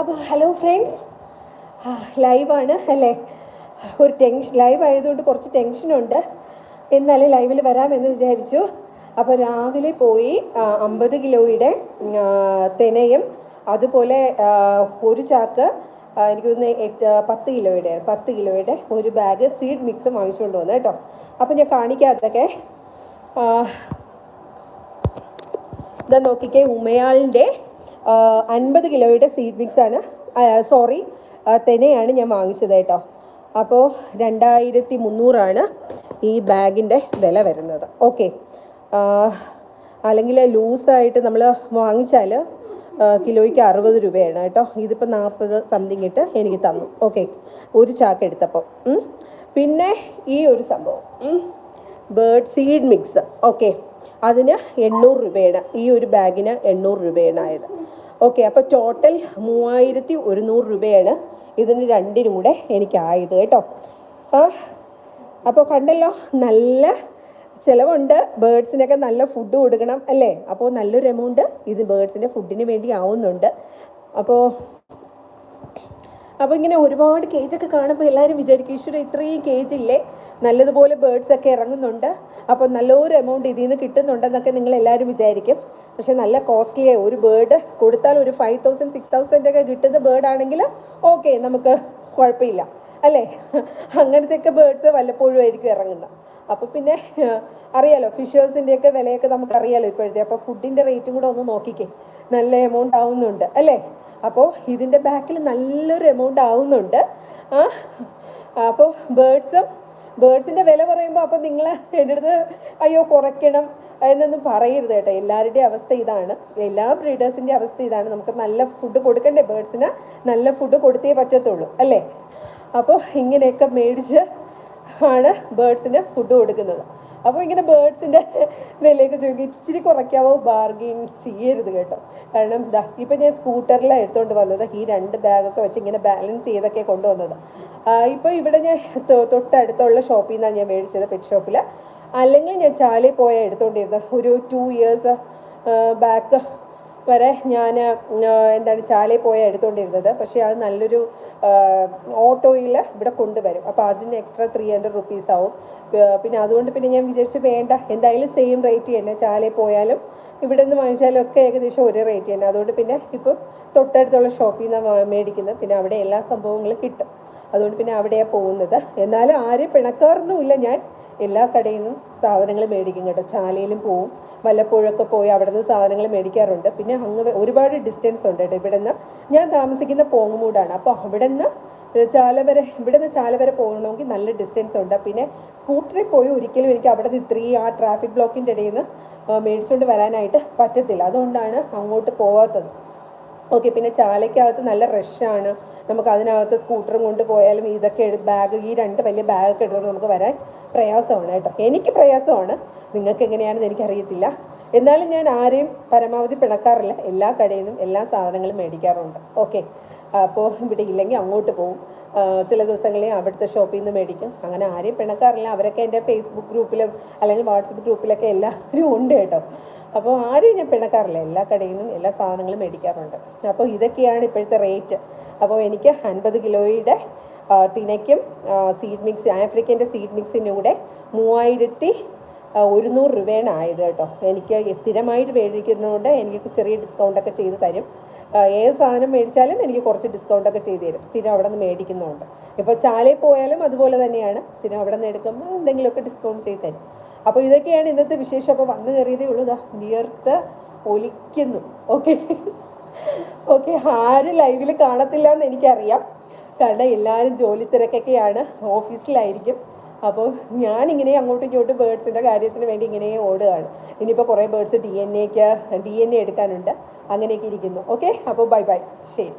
അപ്പോൾ hello friends. ലൈവാണ് അല്ലേ? ഒരു ടെൻഷൻ ലൈവ് ആയതുകൊണ്ട് കുറച്ച് ടെൻഷനുണ്ട്. എന്നാലും ലൈവിൽ വരാമെന്ന് വിചാരിച്ചു. അപ്പോൾ രാവിലെ പോയി അമ്പത് കിലോയുടെ ആ, തെനയും അതുപോലെ ഒരു ചാക്ക് ആ, എനിക്ക് തോന്നുന്നു എട്ട് പത്ത് കിലോയുടെ പത്ത് കിലോയുടെ ഒരു ബാഗ് സീഡ് മിക്സ് വാങ്ങിച്ചുകൊണ്ട് വന്നു കേട്ടോ. അപ്പോൾ ഞാൻ കാണിക്കാത്തൊക്കെ ഇതാ നോക്കിക്കേ ഉമയാളിന്റെ അൻപത് കിലോയുടെ സീഡ് മിക്സ് ആണ്. സോറി തെനയാണ് ഞാൻ വാങ്ങിച്ചത് കേട്ടോ. അപ്പോൾ രണ്ടായിരത്തി മുന്നൂറാണ് ഈ ബാഗിന്റെ വില വരുന്നത്. ഓക്കെ അല്ലെങ്കിൽ ലൂസായിട്ട് നമ്മൾ വാങ്ങിച്ചാൽ കിലോയ്ക്ക് അറുപത് രൂപയാണ് കേട്ടോ. ഇതിപ്പോൾ നാൽപ്പത് സംതിങ് ഇട്ട് എനിക്ക് തന്നു. ഓക്കെ ഒരു ചാക്ക് എടുത്തപ്പോൾ പിന്നെ ഈ ഒരു സംഭവം. ബേർഡ് സീഡ് മിക്സ് ഓക്കെ അതിന് എണ്ണൂറ് രൂപയാണ്. ഈ ഒരു ബാഗിന് എണ്ണൂറ് രൂപയാണ് ആയത് ഓക്കെ അപ്പോൾ ടോട്ടൽ മൂവായിരത്തി ഒരുന്നൂറ് രൂപയാണ് ഇതിന് രണ്ടിനും കൂടെ എനിക്കായത് കേട്ടോ. അപ്പോൾ കണ്ടല്ലോ നല്ല ചിലവുണ്ട്. ബേഡ്സിനൊക്കെ നല്ല ഫുഡ് കൊടുക്കണം അല്ലേ? അപ്പോൾ നല്ലൊരു എമൗണ്ട് ഇത് ബേഡ്സിന്റെ ഫുഡിന് വേണ്ടി ആവുന്നുണ്ട്. അപ്പോൾ അപ്പോൾ ഇങ്ങനെ ഒരുപാട് കേജൊക്കെ കാണുമ്പോൾ എല്ലാവരും വിചാരിക്കും ഈശ്വര ഇത്രയും കേജ് ഇല്ലേ? നല്ലതുപോലെ ബേർഡ്സ് ഒക്കെ ഇറങ്ങുന്നുണ്ട്. അപ്പോൾ നല്ലൊരു എമൗണ്ട് ഇതിൽ നിന്ന് കിട്ടുന്നുണ്ടെന്നൊക്കെ നിങ്ങൾ എല്ലാവരും വിചാരിക്കും. പക്ഷേ നല്ല കോസ്റ്റ്ലിയായി ഒരു ബേർഡ് കൊടുത്താൽ ഒരു ഫൈവ് തൗസൻഡ് സിക്സ് തൗസൻഡ് ഒക്കെ കിട്ടുന്ന ബേർഡ് ആണെങ്കിൽ ഓക്കെ നമുക്ക് കുഴപ്പമില്ല. അല്ലേ? അങ്ങനത്തെയൊക്കെ ബേർഡ്സ് വല്ലപ്പോഴും ആയിരിക്കും ഇറങ്ങുന്നത്. അപ്പോൾ പിന്നെ അറിയാലോ ഫിഷേഴ്സിന്റെയൊക്കെ വിലയൊക്കെ നമുക്കറിയാലോ ഇപ്പോഴത്തെ. അപ്പോൾ ഫുഡിന്റെ റേറ്റും കൂടെ ഒന്ന് നോക്കിക്കേ. നല്ല എമൗണ്ട് ആവുന്നുണ്ട്. അല്ലേ? അപ്പോൾ ഇതിന്റെ ബാക്കിൽ നല്ലൊരു എമൗണ്ട് ആവുന്നുണ്ട്. അപ്പോൾ ബേഡ്സും ബേഡ്സിന്റെ വില പറയുമ്പോൾ അപ്പോൾ നിങ്ങൾ എന്റെ അടുത്ത് അയ്യോ കുറയ്ക്കണം എന്നൊന്നും പറയരുത് കേട്ടോ. എല്ലാവരുടെയും അവസ്ഥ ഇതാണ്. എല്ലാ ബ്രീഡേഴ്സിന്റെ അവസ്ഥ ഇതാണ്. നമുക്ക് നല്ല ഫുഡ് കൊടുക്കണ്ടേ ബേഡ്സിന് നല്ല ഫുഡ് കൊടുത്തേ പറ്റത്തുള്ളൂ അല്ലേ? അപ്പോൾ ഇങ്ങനെയൊക്കെ മേടിച്ച് ആണ് ബേഡ്സിന് ഫുഡ് കൊടുക്കുന്നത്. അപ്പോൾ ഇങ്ങനെ ബേർഡ്സിന്റെ വിലയൊക്കെ ചോദിക്കും. ഇച്ചിരി കുറയ്ക്കാവോ? ബാർഗെയിൻ ചെയ്യരുത് കേട്ടോ. കാരണം ഇതാ ഇപ്പം ഞാൻ സ്കൂട്ടറിലാണ് എടുത്തുകൊണ്ട് വന്നത്. ഈ രണ്ട് ബാഗൊക്കെ വെച്ച് ഇങ്ങനെ ബാലൻസ് ചെയ്തൊക്കെ കൊണ്ടുവന്നത്. ഇപ്പോൾ ഇവിടെ ഞാൻ തൊട്ടടുത്തുള്ള ഷോപ്പിൽ നിന്നാണ് ഞാൻ മേടിച്ചത് പെറ്റ് ഷോപ്പിൽ അല്ലെങ്കിൽ ഞാൻ ചാലയിൽ പോയാൽ എടുത്തുകൊണ്ടിരുന്നത് ഒരു ടു ഇയേഴ്സ് ബാക്ക് വരെ ഞാൻ എന്താണ് ചാലയിൽ പോയി എടുത്തുകൊണ്ടിരുന്നത്. പക്ഷേ അത് നല്ലൊരു ഓട്ടോയിൽ ഇവിടെ കൊണ്ടുവരും. അപ്പോൾ അതിന് എക്സ്ട്രാ ത്രീ ഹൺഡ്രഡ് റുപ്പീസ് ആവും. പിന്നെ അതുകൊണ്ട് പിന്നെ ഞാൻ വിചാരിച്ചു വേണ്ട എന്തായാലും സെയിം റേറ്റ് തന്നെ. ചാലയിൽ പോയാലും ഇവിടെ നിന്ന് വാങ്ങിച്ചാലും ഒക്കെ ഏകദേശം ഒരേ റേറ്റ് തന്നെ. അതുകൊണ്ട് പിന്നെ ഇപ്പം തൊട്ടടുത്തുള്ള ഷോപ്പിൽ നിന്നാണ് മേടിക്കുന്നത്. പിന്നെ അവിടെ എല്ലാ സംഭവങ്ങളും കിട്ടും. അതുകൊണ്ട് പിന്നെ അവിടെയാണ് പോകുന്നത്. എന്നാലും ആരെയും പിണക്കാറൊന്നുമില്ല. ഞാൻ എല്ലാ കടയിൽ നിന്നും സാധനങ്ങൾ മേടിക്കും കേട്ടോ. ചാലയിലും പോവും. വല്ലപ്പോഴൊക്കെ പോയി അവിടെ നിന്ന് സാധനങ്ങൾ മേടിക്കാറുണ്ട്. പിന്നെ അങ്ങ് ഒരുപാട് ഡിസ്റ്റൻസ് ഉണ്ട് കേട്ടോ. ഇവിടെ നിന്ന് ഞാൻ താമസിക്കുന്ന പോങ്ങുമൂടാണ്. അപ്പോൾ അവിടെ നിന്ന് ചാല വരെ ഇവിടെ നിന്ന് ചാല വരെ പോകണമെങ്കിൽ നല്ല ഡിസ്റ്റൻസ് ഉണ്ട്. പിന്നെ സ്കൂട്ടറിൽ പോയി ഒരിക്കലും എനിക്ക് അവിടെ നിന്ന് ഇത്രയും ആ ട്രാഫിക് ബ്ലോക്കിന്റെ ഇടയിൽ നിന്ന് മേടിച്ചുകൊണ്ട് വരാനായിട്ട് പറ്റത്തില്ല. അതുകൊണ്ടാണ് അങ്ങോട്ട് പോവാത്തത്. ഓക്കെ പിന്നെ ചാലയ്ക്കകത്ത് നല്ല റഷാണ്. നമുക്ക് അതിനകത്ത് സ്കൂട്ടറും കൊണ്ട് പോയാലും ഇതൊക്കെ ബാഗ് ഈ രണ്ട് വലിയ ബാഗൊക്കെ എടുത്തുകൊണ്ട് നമുക്ക് വരാൻ പ്രയാസമാണ് കേട്ടോ. എനിക്ക് പ്രയാസമാണ്. നിങ്ങൾക്ക് എങ്ങനെയാണെന്ന് എനിക്കറിയത്തില്ല. എന്നാലും ഞാൻ ആരെയും പരമാവധി പിണക്കാറില്ല. എല്ലാ കടയിൽ നിന്നും എല്ലാ സാധനങ്ങളും മേടിക്കാറുണ്ട്. ഓക്കെ അപ്പോൾ ഇവിടെ ഇല്ലെങ്കിൽ അങ്ങോട്ട് പോകും ചില ദിവസങ്ങളിൽ അവിടുത്തെ ഷോപ്പിൽ നിന്ന് മേടിക്കും. അങ്ങനെ ആരെയും പിണക്കാറില്ല. അവരൊക്കെ എന്റെ ഫേസ്ബുക്ക് ഗ്രൂപ്പിലും അല്ലെങ്കിൽ വാട്സപ്പ് ഗ്രൂപ്പിലൊക്കെ എല്ലാവരും ഉണ്ട് കേട്ടോ. അപ്പോൾ ആരെയും ഞാൻ പിണക്കാറില്ല. എല്ലാ കടയിൽ നിന്നും എല്ലാ സാധനങ്ങളും മേടിക്കാറുണ്ട്. അപ്പോൾ ഇതൊക്കെയാണ് ഇപ്പോഴത്തെ റേറ്റ്. അപ്പോൾ എനിക്ക് അൻപത് കിലോയുടെ തിനയ്ക്കും സീഡ് മിക്സ് ആഫ്രിക്കന്റെ സീഡ് മിക്സിനും കൂടെ മൂവായിരത്തി ഒരുന്നൂറ് രൂപയാണ് ആയത് കേട്ടോ. എനിക്ക് സ്ഥിരമായിട്ട് മേടിക്കുന്നതുകൊണ്ട് എനിക്ക് ചെറിയ ഡിസ്കൗണ്ടൊക്കെ ചെയ്ത് തരും. ഏത് സാധനം മേടിച്ചാലും എനിക്ക് കുറച്ച് ഡിസ്കൗണ്ടൊക്കെ ചെയ്ത് തരും. സ്ഥിരം അവിടെ നിന്ന് മേടിക്കുന്നതുകൊണ്ട്. ഇപ്പോൾ ചാലയിൽ പോയാലും അതുപോലെ തന്നെയാണ്. സ്ഥിരം അവിടെ നിന്ന് എടുക്കുമ്പോൾ എന്തെങ്കിലുമൊക്കെ ഡിസ്കൗണ്ട് ചെയ്ത് തരും. അപ്പോൾ ഇതൊക്കെയാണ് ഇന്നത്തെ വിശേഷം. അപ്പോൾ വന്നു കയറിയതേ ഉള്ളൂ. വിയർത്ത് ഒലിക്കുന്നു. ഓക്കെ. ഓക്കെ ആരും ലൈവിൽ കാണത്തില്ല എന്ന് എനിക്കറിയാം. കാരണം എല്ലാവരും ജോലി തിരക്കൊക്കെയാണ്. ഓഫീസിലായിരിക്കും. അപ്പോൾ ഞാനിങ്ങനെ അങ്ങോട്ടും ഇങ്ങോട്ടും ബേഡ്സിന്റെ കാര്യത്തിന് വേണ്ടി ഇങ്ങനെ ഓടുകയാണ്. ഇനിയിപ്പോൾ കുറേ ബേഡ്സ് ഡി എൻ എക്ക് ഡി എൻ എ എടുക്കാനുണ്ട്. അങ്ങനെയൊക്കെ ഇരിക്കുന്നു. ഓക്കെ അപ്പോൾ ബൈ ബൈ. ശരി.